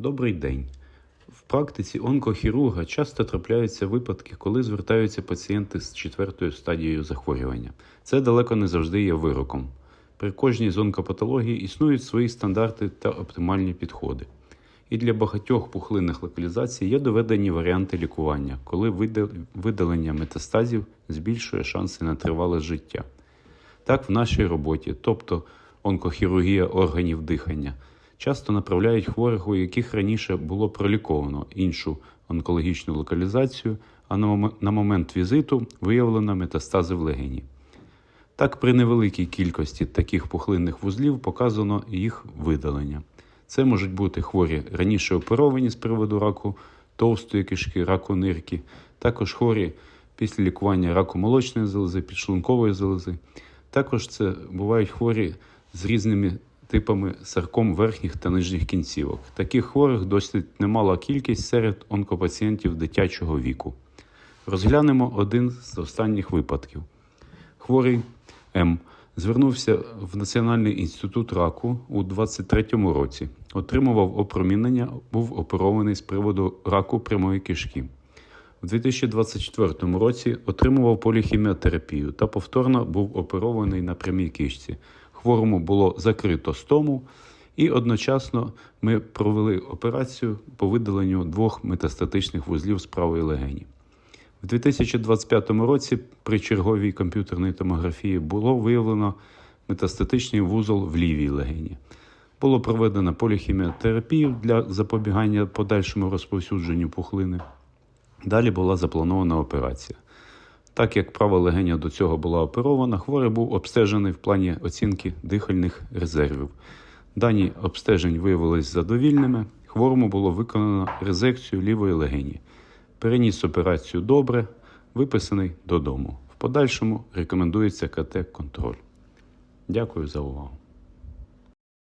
Добрий день. В практиці онкохірурга часто трапляються випадки, коли звертаються пацієнти з четвертою стадією захворювання. Це далеко не завжди є вироком. При кожній з онкопатології існують свої стандарти та оптимальні підходи. І для багатьох пухлинних локалізацій є доведені варіанти лікування, коли видалення метастазів збільшує шанси на тривале життя. Так, в нашій роботі, тобто онкохірургія органів дихання, часто направляють хворих, у яких раніше було проліковано іншу онкологічну локалізацію, а на момент візиту виявлено метастази в легені. Так, при невеликій кількості таких пухлинних вузлів показано їх видалення. Це можуть бути хворі раніше оперовані з приводу раку товстої кишки, раку нирки, також хворі після лікування раку молочної залози, підшлункової залози. Також це бувають хворі з різними типами сарком верхніх та нижніх кінцівок. Таких хворих досить немала кількість серед онкопацієнтів дитячого віку. Розглянемо один з останніх випадків. Хворий М звернувся в Національний інститут раку у 23-му році. Отримував опромінення, був оперований з приводу раку прямої кишки. У 2024 році отримував поліхіміотерапію та повторно був оперований на прямій кишці. Хворому було закрито стому, і одночасно ми провели операцію по видаленню двох метастатичних вузлів з правої легені. В 2025 році при черговій комп'ютерній томографії було виявлено метастатичний вузол в лівій легені. Було проведено поліхіміотерапію для запобігання подальшому розповсюдженню пухлини. Далі була запланована операція. Так як права легеня до цього була оперована, хворий був обстежений в плані оцінки дихальних резервів. Дані обстежень виявилися задовільними. Хворому було виконано резекцію лівої легені. Переніс операцію добре, виписаний додому. В подальшому рекомендується КТ-контроль. Дякую за увагу.